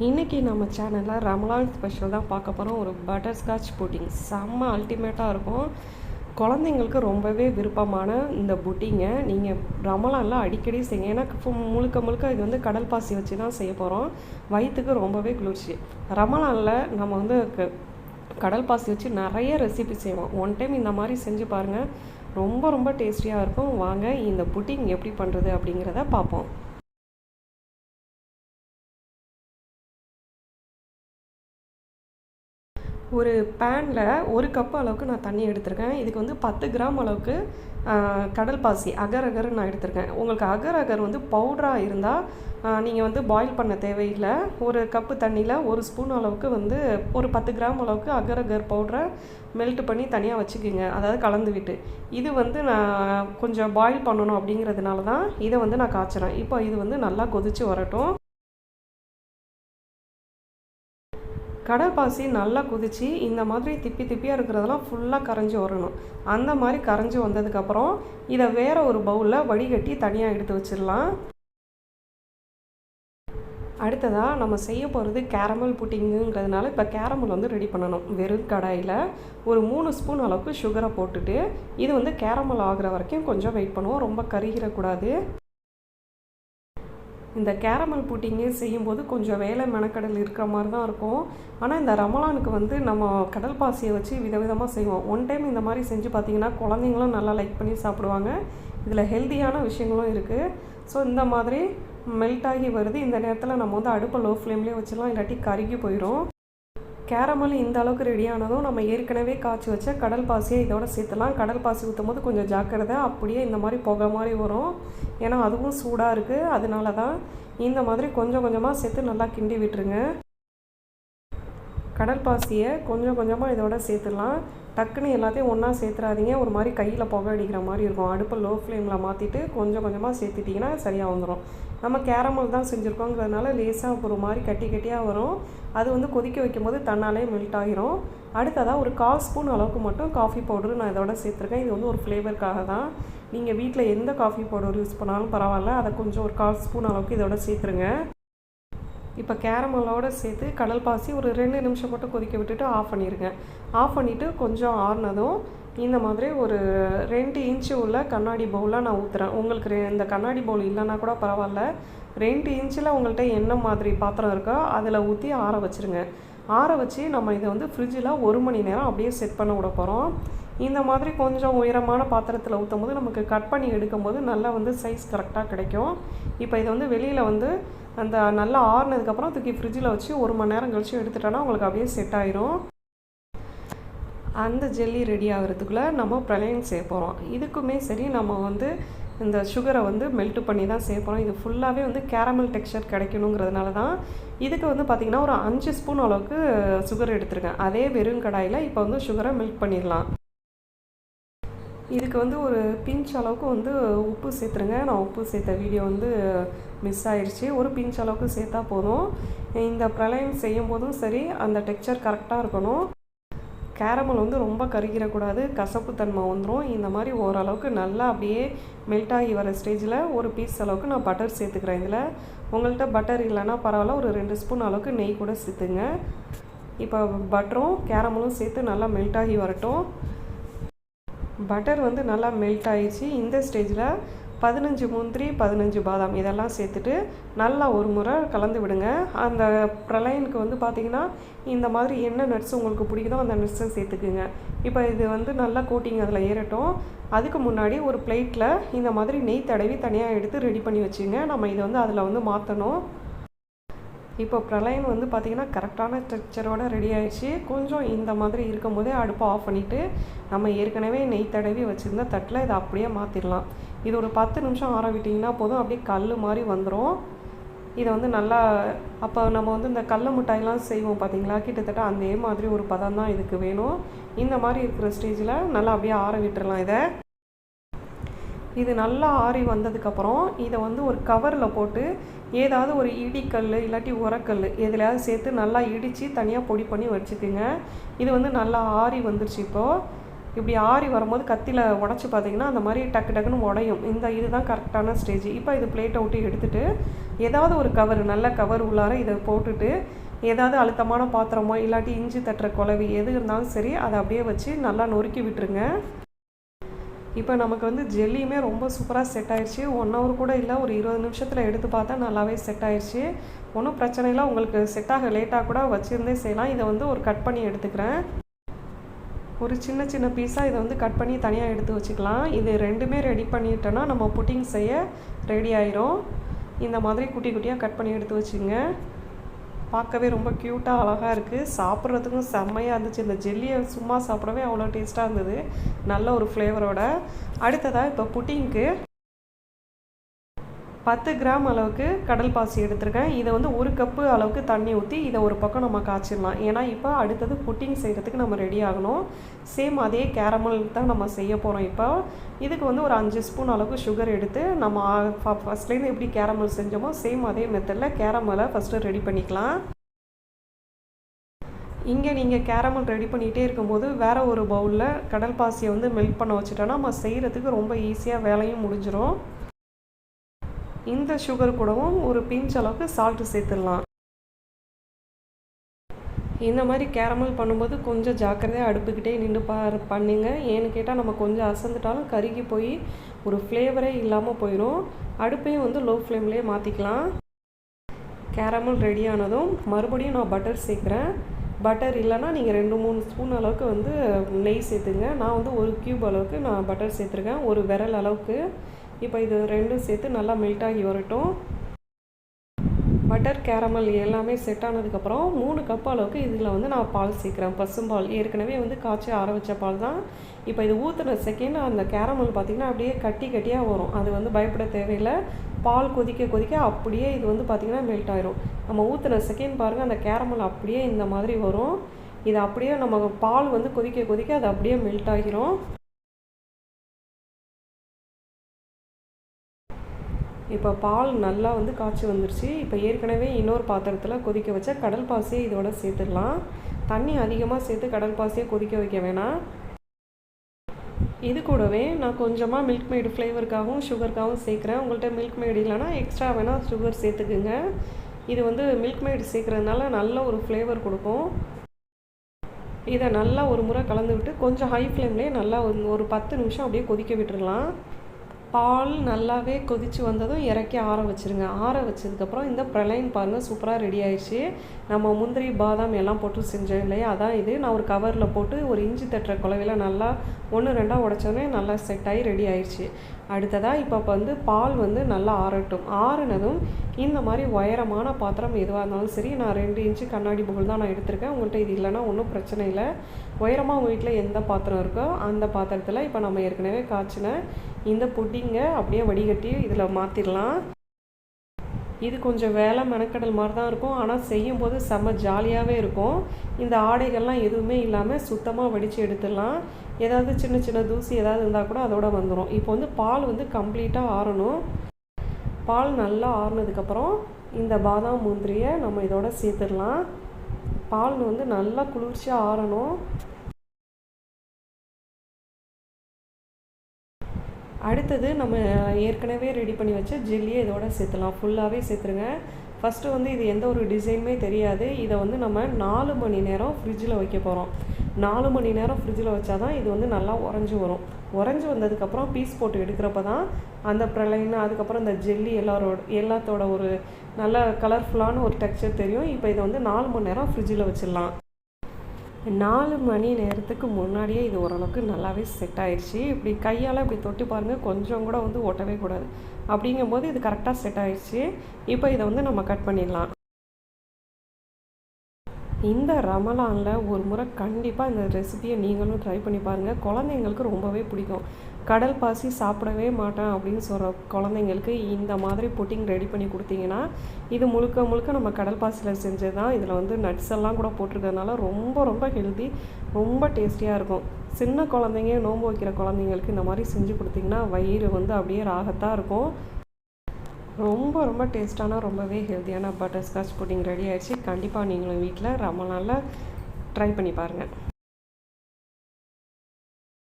இன்றைக்கி நம்ம சேனலில் ரமலான் ஸ்பெஷல் தான் பார்க்க போகிறோம் ஒரு பட்டர் ஸ்காட்ச் புட்டிங் செம்ம அல்டிமேட்டாக இருக்கும். குழந்தைங்களுக்கு ரொம்பவே விருப்பமான இந்த புட்டிங்கை நீங்கள் ரமலானில் அடிக்கடி செய்யுங்க ஏன்னா முழுக்க முழுக்க இது வந்து கடல் பாசி வச்சு தான் செய்ய போகிறோம் வயிற்றுக்கு ரொம்பவே குளிர்ச்சி. ரமலானில் நம்ம வந்து க- கடல் பாசி வச்சு நிறைய ரெசிபி செய்வோம். ஒன் டைம் இந்த மாதிரி செஞ்சு பாருங்கள் ரொம்ப ரொம்ப டேஸ்டியாக இருக்கும். வாங்க இந்த புட்டிங் எப்படி பண்ணுறது அப்படிங்கிறத பார்ப்போம். ஒரு பேனில் ஒரு கப் அளவுக்கு நான் தண்ணி எடுத்திருக்கேன். இதுக்கு வந்து பத்து கிராம் அளவுக்கு கடல் பாசி அகர் அகர் நான் எடுத்திருக்கேன். உங்களுக்கு அகர் அகர் வந்து பவுடராக இருந்தால் நீங்கள் வந்து பாயில் பண்ண தேவையில்லை. ஒரு கப்பு தண்ணியில் ஒரு ஸ்பூன் அளவுக்கு வந்து ஒரு பத்து கிராம் அளவுக்கு அகர் அகர் பவுடரை மெல்ட் பண்ணி தனியாக வச்சுக்கோங்க. அதாவது கலந்து விட்டு. இது வந்து நான் கொஞ்சம் பாயில் பண்ணணும் அப்படிங்கிறதுனால தான் இதை வந்து நான் காய்ச்சுறேன். இப்போ இது வந்து நல்லா கொதிச்சு வரட்டும். கடற்பாசி நல்லா குதித்து இந்த மாதிரி திப்பி திப்பியாக இருக்கிறதெல்லாம் ஃபுல்லாக கரைஞ்சி வரணும். அந்த மாதிரி கரைஞ்சி வந்ததுக்கப்புறம் இதை வேறு ஒரு பவுலில் வடிகட்டி தனியாக எடுத்து வச்சிடலாம். அடுத்ததாக நம்ம செய்ய போகிறது கேரமல் புட்டிங்குங்கிறதுனால இப்போ கேரமல் வந்து ரெடி பண்ணணும். வெறும் கடாயில் ஒரு மூணு ஸ்பூன் அளவுக்கு சுகரை போட்டுட்டு இது வந்து கேரமல் ஆகிற வரைக்கும் கொஞ்சம் வெயிட் பண்ணுவோம். ரொம்ப கருகிடக்கூடாது. இந்த கேரமல் புட்டிங்கு செய்யும்போது கொஞ்சம் வேலை மெனக்கடல் இருக்கிற மாதிரி தான் இருக்கும். ஆனால் இந்த ரமலானுக்கு வந்து நம்ம கடல் பாசியை வச்சு விதவிதமாக செய்வோம். ஒன் டைம் இந்த மாதிரி செஞ்சு பார்த்தீங்கன்னா குழந்தைங்களும் நல்லா லைக் பண்ணி சாப்பிடுவாங்க. இதில் ஹெல்த்தியான விஷயங்களும் இருக்குது ஸோ இந்த மாதிரி மெல்ட் ஆகி வருது. இந்த நேரத்தில் நம்ம வந்து அடுப்பை லோ ஃப்ளேம்லேயே வச்சிடலாம். இல்லாட்டி கருகி போயிடும் கேரமல் இந்த அளவுக்கு ரெடி ஆனதும் நம்ம ஏற்கனவே காய்ச்சி வச்ச கடல் பாசியை இதோட சேர்த்துலாம். கடல் பாசி ஊற்றும் போது கொஞ்சம் ஜாக்கிரதை அப்படியே இந்த மாதிரி புகை மாதிரி வரும். ஏன்னா அதுவும் சூடாக இருக்குது அதனால தான் இந்த மாதிரி கொஞ்சம் கொஞ்சமாக சேர்த்து நல்லா கிண்டி விட்டுருங்க. கடல் பாசியை கொஞ்சம் கொஞ்சமாக இதோட சேர்த்துடலாம். டக்குன்னு எல்லாத்தையும் ஒன்றா சேர்த்துறாதீங்க. ஒரு மாதிரி கையில் புகை அடிக்கிற மாதிரி இருக்கும். அடுப்பை லோ ஃப்ளேமில் மாற்றிட்டு கொஞ்சம் கொஞ்சமாக சேர்த்துட்டிங்கன்னா சரியாக வந்துடும் நம்ம கேரமல் தான் செஞ்சுருக்கோங்கிறதுனால லேசாக ஒரு மாதிரி கட்டி கட்டியாக வரும். அது வந்து கொதிக்க வைக்கும்போது தன்னாலே மெல்ட் ஆகிரும் அடுத்ததாக ஒரு கால் ஸ்பூன் அளவுக்கு மட்டும் காஃபி பவுடர் நான் இதோட சேர்த்துருக்கேன். இது வந்து ஒரு ஃப்ளேவருக்காக தான். நீங்கள் வீட்டில் எந்த காஃபி பவுடர் யூஸ் பண்ணாலும் பரவாயில்ல. அதை கொஞ்சம் ஒரு கால் ஸ்பூன் அளவுக்கு இதோட சேர்த்துருங்க. இப்போ கேரமலோடு சேர்த்து கடல் பாசி ஒரு ரெண்டு நிமிஷம் மட்டும் கொதிக்க விட்டுட்டு ஆஃப் பண்ணிடுங்க ஆஃப் பண்ணிவிட்டு கொஞ்சம் ஆறுனதும் இந்த மாதிரி ஒரு ரெண்டு இன்ச்சு உள்ள கண்ணாடி பவுலாக நான் ஊற்றுறேன் உங்களுக்கு ரெ- இந்த கண்ணாடி பவுல் இல்லைன்னா கூட பரவாயில்ல. ரெண்டு இன்ச்சில் உங்கள்கிட்ட என்ன மாதிரி பாத்திரம் இருக்கோ அதில் ஊற்றி ஆற வச்சுருங்க. ஆற வச்சு நம்ம இதை வந்து ஃப்ரிட்ஜில் ஒரு மணி நேரம் அப்படியே செட் பண்ண விட போகிறோம் இந்த மாதிரி கொஞ்சம் உயரமான பாத்திரத்தில் ஊற்றும் போது நமக்கு கட் பண்ணி எடுக்கும்போது நல்லா வந்து சைஸ் கரெக்டாக கிடைக்கும். இப்போ இதை வந்து வெளியில் வந்து அந்த நல்லா ஆறுனதுக்கப்புறம் தூக்கி ஃப்ரிட்ஜில் வச்சு ஒரு மணி நேரம் கழிச்சு எடுத்துட்டோன்னா உங்களுக்கு அப்படியே செட் ஆயிரும். அந்த ஜெல்லி ரெடி ஆகிறதுக்குள்ளே நம்ம பிரளையன் செய்ய போகிறோம் இதுக்குமே சரி நம்ம வந்து இந்த சுகரை வந்து மெல்ட் பண்ணி தான் செய்ய போகிறோம் இது ஃபுல்லாகவே வந்து கேரமல் டெக்ஸ்சர் கிடைக்கணுங்கிறதுனால தான் இதுக்கு வந்து பார்த்திங்கன்னா ஒரு அஞ்சு ஸ்பூன் அளவுக்கு சுகர் எடுத்திருக்கேன். அதே வெறும் கடாயில் இப்போ வந்து சுகரை மெல்ட் பண்ணிடலாம். இதுக்கு வந்து ஒரு பிஞ்ச் அளவுக்கு வந்து உப்பு சேர்த்துருங்க. நான் உப்பு சேர்த்த வீடியோ வந்து மிஸ் ஆயிடுச்சு. ஒரு பிஞ்ச் அளவுக்கு சேர்த்தா போதும். இந்த பிரளயம் செய்யும் போதும் சரி அந்த டெக்ஸ்சர் கரெக்டாக இருக்கணும். கேரமல் வந்து ரொம்ப கருகிடக்கூடாது. கசப்பு தன்மை வந்துடும் இந்த மாதிரி ஓரளவுக்கு நல்லா அப்படியே மெல்ட் ஆகி வர ஸ்டேஜில் ஒரு பீஸ் அளவுக்கு நான் பட்டர் சேர்த்துக்கிறேன் இதில். உங்கள்கிட்ட பட்டர் இல்லைன்னா பரவாயில்ல. ஒரு ரெண்டு ஸ்பூன் அளவுக்கு நெய் கூட சேர்த்துங்க. இப்போ பட்டரும் கேரமலும் சேர்த்து நல்லா மெல்ட் ஆகி வரட்டும். பட்டர் வந்து நல்லா மெல்ட் ஆயிடுச்சு. இந்த ஸ்டேஜில் பதினஞ்சு முந்திரி பதினஞ்சு பாதாம் இதெல்லாம் சேர்த்துட்டு நல்லா ஒரு முறை கலந்து விடுங்க. அந்த பிரளயனுக்கு வந்து பார்த்திங்கன்னா இந்த மாதிரி என்ன நட்ஸ் உங்களுக்கு பிடிக்குதோ அந்த நட்ஸை சேர்த்துக்குங்க. இப்போ இது வந்து நல்லா கோட்டிங் அதில் ஏறட்டும். அதுக்கு முன்னாடி ஒரு பிளேட்டில் இந்த மாதிரி நெய் தடவி தனியாக எடுத்து ரெடி பண்ணி வச்சுங்க. நம்ம இதை வந்து அதில் வந்து மாற்றணும் இப்போ பிரளயம் வந்து பார்த்திங்கன்னா கரெக்டான ஸ்ட்ரக்சரோட ரெடி ஆகிடுச்சு கொஞ்சம் இந்த மாதிரி இருக்கும் போதே அடுப்பை ஆஃப் பண்ணிவிட்டு நம்ம ஏற்கனவே நெய் தடவி வச்சுருந்த தட்டில் இதை அப்படியே மாற்றிடலாம் இது ஒரு பத்து நிமிஷம் ஆற விட்டிங்கன்னா போதும். அப்படியே கல் மாதிரி வந்துடும் இதை வந்து நல்லா அப்போ நம்ம வந்து இந்த கடல மிட்டாயெல்லாம் செய்வோம் பார்த்தீங்களா கிட்டத்தட்ட அதே மாதிரி ஒரு பதம் தான் இதுக்கு வேணும். இந்த மாதிரி இருக்கிற ஸ்டேஜில் நல்லா அப்படியே ஆற விட்டுறலாம் இதை. இது நல்லா ஆறி வந்ததுக்கப்புறம் இதை வந்து ஒரு கவரில் போட்டு ஏதாவது ஒரு இடிக்கல் இல்லாட்டி உரக்கல் எதுலையாவது சேர்த்து நல்லா இடித்து தனியாக பொடி பண்ணி வச்சுக்குங்க. இது வந்து நல்லா ஆறி வந்துருச்சு இப்போது இப்படி ஆறி வரும்போது கத்தியில் உடச்சி பார்த்தீங்கன்னா அந்த மாதிரி டக்கு டக்குன்னு உடையும். இந்த இதுதான் கரெக்டான ஸ்டேஜ் இப்போ இது பிளேட்டை விட்டு எடுத்துகிட்டு ஏதாவது ஒரு கவர் நல்ல கவர் உள்ளார இதை போட்டுட்டு ஏதாவது அழுத்தமான பாத்திரமோ இல்லாட்டி இஞ்சி தட்டுற குழவி எது இருந்தாலும் சரி அதை அப்படியே வச்சு நல்லா நொறுக்கி விட்டுருங்க. இப்போ நமக்கு வந்து ஜெல்லியுமே ரொம்ப சூப்பராக செட் ஆயிடுச்சு ஒன் ஹவர் கூட இல்லை ஒரு இருபது நிமிஷத்தில் எடுத்து பார்த்தா நல்லாவே செட் ஆயிடுச்சு ஒன்றும் பிரச்சனை இல்லை உங்களுக்கு செட் ஆக லேட்டாக கூட வச்சுருந்தே செய்யலாம். இதை வந்து ஒரு கட் பண்ணி எடுத்துக்கிறேன். ஒரு சின்ன சின்ன பீஸாக இதை வந்து கட் பண்ணி தனியாக எடுத்து வச்சுக்கலாம். இது ரெண்டுமே ரெடி பண்ணிட்டோன்னா நம்ம புட்டிங் செய்ய ரெடி ஆயிரும். இந்த மாதிரி குட்டி குட்டியாக கட் பண்ணி எடுத்து வச்சுங்க. பார்க்கவே ரொம்ப க்யூட்டாக அழகாக இருக்குது சாப்பிட்றதுக்கும் செம்மையாக இருந்துச்சு. இந்த ஜெல்லியை சும்மா சாப்பிடவே அவ்வளோ டேஸ்ட்டாக இருந்தது. நல்ல ஒரு ஃப்ளேவரோட அடுத்ததாக இப்போ புட்டிங்க்கு. பத்து கிராம் அளவுக்கு கடல் பாசி எடுத்திருக்கேன். இதை வந்து ஒரு கப்பு அளவுக்கு தண்ணி ஊற்றி இதை ஒரு பக்கம் நம்ம காய்ச்சிடலாம். ஏன்னா இப்போ அடுத்தது புட்டிங் செய்கிறதுக்கு நம்ம ரெடி ஆகணும். சேம் அதே கேரமல் தான் நம்ம செய்ய போகிறோம் இப்போ. இதுக்கு வந்து ஒரு அஞ்சு ஸ்பூன் அளவுக்கு சுகர் எடுத்து நம்ம ஃபஸ்ட்லேருந்து எப்படி கேரமல் செஞ்சோமோ சேம் அதே மெத்தடில் கேரமலை ஃபஸ்ட்டு ரெடி பண்ணிக்கலாம். இங்கே நீங்கள் கேரமல் ரெடி பண்ணிகிட்டே இருக்கும்போது வேறு ஒரு பவுலில் கடல் பாசியை வந்து மெல்ட் பண்ண வச்சுட்டோன்னா நம்ம செய்கிறதுக்கு ரொம்ப ஈஸியாக வேலையும் முடிஞ்சிடும் இந்த சுகர் கூடவும் ஒரு பிஞ்ச் அளவுக்கு சால்ட்டு சேர்த்துடலாம். இந்த மாதிரி கேரமல் பண்ணும்போது கொஞ்சம் ஜாக்கிரதையாக அடுப்புக்கிட்டே நின்று பா பண்ணுங்க. ஏன்னு கேட்டால் நம்ம கொஞ்சம் அசந்துட்டாலும் கருகி போய் ஒரு ஃப்ளேவரே இல்லாமல் போயிடும் அடுப்பையும் வந்து லோ ஃப்ளேம்லேயே மாற்றிக்கலாம் கேரமல் ரெடி ஆனதும் மறுபடியும் நான் பட்டர் சேர்க்குறேன். பட்டர் இல்லைன்னா நீங்கள் ரெண்டு மூணு ஸ்பூன் அளவுக்கு வந்து நெய் சேர்த்துங்க. நான் வந்து ஒரு க்யூப் அளவுக்கு நான் பட்டர் சேர்த்துருக்கேன். ஒரு விரல் அளவுக்கு. இப்போ இது ரெண்டும் சேர்த்து நல்லா மெல்ட் ஆகி வரட்டும். பட்டர் கேரமல் எல்லாமே செட் ஆனதுக்கப்புறம் மூணு கப் அளவுக்கு இதில் வந்து நான் பால் சேர்க்குறேன். பசும்பால் ஏற்கனவே வந்து காய்ச்சி ஆற வச்ச பால் தான். இப்போ இது ஊற்றுன செகண்ட் அந்த கேரமல் பார்த்திங்கன்னா அப்படியே கட்டி கட்டியாக வரும். அது வந்து பயப்பட தேவையில்லை. பால் கொதிக்க கொதிக்க அப்படியே இது வந்து பார்த்திங்கன்னா மெல்ட் ஆயிரும். நம்ம ஊற்றுன செகண்ட் பாருங்கள் அந்த கேரமல் அப்படியே இந்த மாதிரி வரும். இது அப்படியே நம்ம பால் வந்து கொதிக்க கொதிக்க அது அப்படியே மெல்ட் ஆகிரும். இப்போ பால் நல்லா வந்து காய்ச்சி வந்துருச்சு. இப்போ ஏற்கனவே இன்னொரு பாத்திரத்தில் கொதிக்க வச்ச கடல் பாசியை இதோட சேர்த்துடலாம். தண்ணி அதிகமாக சேர்த்து கடல் பாசியை கொதிக்க வைக்க வேணாம். இது கூடவே நான் கொஞ்சமாக மில்க் மேடு ஃப்ளேவருக்காகவும் சுகருக்காகவும் சேர்க்குறேன். உங்கள்கிட்ட மில்க் மேடு இல்லைனா எக்ஸ்ட்ரா வேணால் சுகர் சேர்த்துக்குங்க. இது வந்து மில்க் மேடு சேர்க்குறதுனால நல்ல ஒரு ஃப்ளேவர் கொடுக்கும். இதை நல்லா ஒரு முறை கலந்து விட்டு கொஞ்சம் ஹை ஃப்ளேம்லேயே நல்லா ஒரு பத்து நிமிஷம் அப்படியே கொதிக்க விட்டுடலாம் பால் நல்லாவே கொதித்து வந்ததும் இறக்கி ஆற வச்சுருங்க. ஆற வச்சதுக்கப்புறம் இந்த ப்ரலைன் பாருங்கள் சூப்பராக ரெடி ஆயிடுச்சு. நம்ம முந்திரி பாதாம் எல்லாம் போட்டு செஞ்சோம் இல்லையா? அதான் இது. நான் ஒரு கவரில் போட்டு ஒரு இஞ்சி தட்டுற குழவையில் நல்லா ஒன்று ரெண்டாக உடச்சோன்னே நல்லா செட் ஆகி ரெடி ஆயிடுச்சு. அடுத்ததாக இப்போ வந்து பால் வந்து நல்லா ஆறட்டும். ஆறுனதும் இந்த மாதிரி உயரமான பாத்திரம் எதுவாக இருந்தாலும் சரி நான் ரெண்டு இன்ச்சு கண்ணாடி புகழ் தான் நான் எடுத்திருக்கேன். உங்கள்கிட்ட இது இல்லைன்னா ஒன்றும் பிரச்சனை இல்லை. உயரமாக உங்கள் வீட்டில் எந்த பாத்திரம் இருக்கோ அந்த பாத்திரத்தில் இப்போ நம்ம ஏற்கனவே காய்ச்சின இந்த புட்டிங்கை அப்படியே வடிகட்டி இதில் மாற்றிடலாம் இது கொஞ்சம் வேலை மெனக்கடல் மாதிரி தான் இருக்கும். ஆனால் செய்யும்போது செம்ம ஜாலியாகவே இருக்கும். இந்த ஆடைகள்லாம் எதுவுமே இல்லாமல் சுத்தமாக வடித்து எடுத்துடலாம். ஏதாவது சின்ன சின்ன தூசி ஏதாவது இருந்தால் கூட அதோட வந்துடும் இப்போ வந்து பால் வந்து கம்ப்ளீட்டாக ஆறணும். பால் நல்லா ஆறுனதுக்கப்புறம் இந்த பாதாம் முந்திரியை நம்ம இதோட சேர்த்துடலாம். பால் வந்து நல்லா குளிர்ச்சியாக ஆறணும். அடுத்தது நம்ம ஏற்கனவே ரெடி பண்ணி வச்ச ஜெல்லியை இதோட சேர்த்துலாம். ஃபுல்லாகவே சேர்த்துருங்க. ஃபஸ்ட்டு வந்து இது எந்த ஒரு டிசைனுமே தெரியாது. இதை வந்து நம்ம நாலு மணி நேரம் ஃப்ரிட்ஜில் வைக்க போகிறோம் நாலு மணி நேரம் ஃப்ரிட்ஜில் வச்சா தான் இது வந்து நல்லா உறைஞ்சி வரும். உறைஞ்சி வந்ததுக்கப்புறம் பீஸ் போட்டு எடுக்கிறப்ப தான் அந்த ப்ரலைன் அதுக்கப்புறம் இந்த ஜெல்லி எல்லாரோட எல்லாத்தோட ஒரு நல்ல கலர்ஃபுல்லான ஒரு டெக்ஸ்சர் தெரியும். இப்போ இதை வந்து நாலு மணி நேரம் ஃப்ரிட்ஜில் வச்சிடலாம். நாலு மணி நேரத்துக்கு முன்னாடியே இது ஓரளவுக்கு நல்லாவே செட் ஆயிடுச்சு இப்படி கையால் இப்படி தொட்டி பாருங்கள் கொஞ்சம் கூட வந்து ஒட்டவே கூடாது. அப்படிங்கும்போது இது கரெக்டாக செட் ஆயிடுச்சு இப்போ இதை வந்து நம்ம கட் பண்ணிடலாம். இந்த ரமலானில் ஒரு முறை கண்டிப்பாக இந்த ரெசிபியை நீங்களும் ட்ரை பண்ணி பாருங்கள் குழந்தைங்களுக்கு ரொம்பவே பிடிக்கும். கடல் பாசி சாப்பிடவே மாட்டேன் அப்படின்னு சொல்கிற குழந்தைங்களுக்கு இந்த மாதிரி புட்டிங் ரெடி பண்ணி கொடுத்தீங்கன்னா இது முழுக்க முழுக்க நம்ம கடல் பாசியில் செஞ்சது தான் இதில் வந்து நட்ஸ் எல்லாம் கூட போட்டிருக்கிறதுனால ரொம்ப ரொம்ப ஹெல்த்தி ரொம்ப டேஸ்டியாக இருக்கும். சின்ன குழந்தைங்க நோன்பு வைக்கிற குழந்தைங்களுக்கு இந்த மாதிரி செஞ்சு கொடுத்தீங்கன்னா வயிறு வந்து அப்படியே ராகத்தாக இருக்கும். ரொம்ப ரொம்ப டேஸ்ட்டான ரொம்பவே ஹெல்த்தியான பட்டர் ஸ்காட்ச் புட்டிங் ரெடி ஆகிடுச்சு கண்டிப்பாக நீங்களும் வீட்டில் ரொம்ப நாளில் ட்ரை பண்ணி பாருங்கள்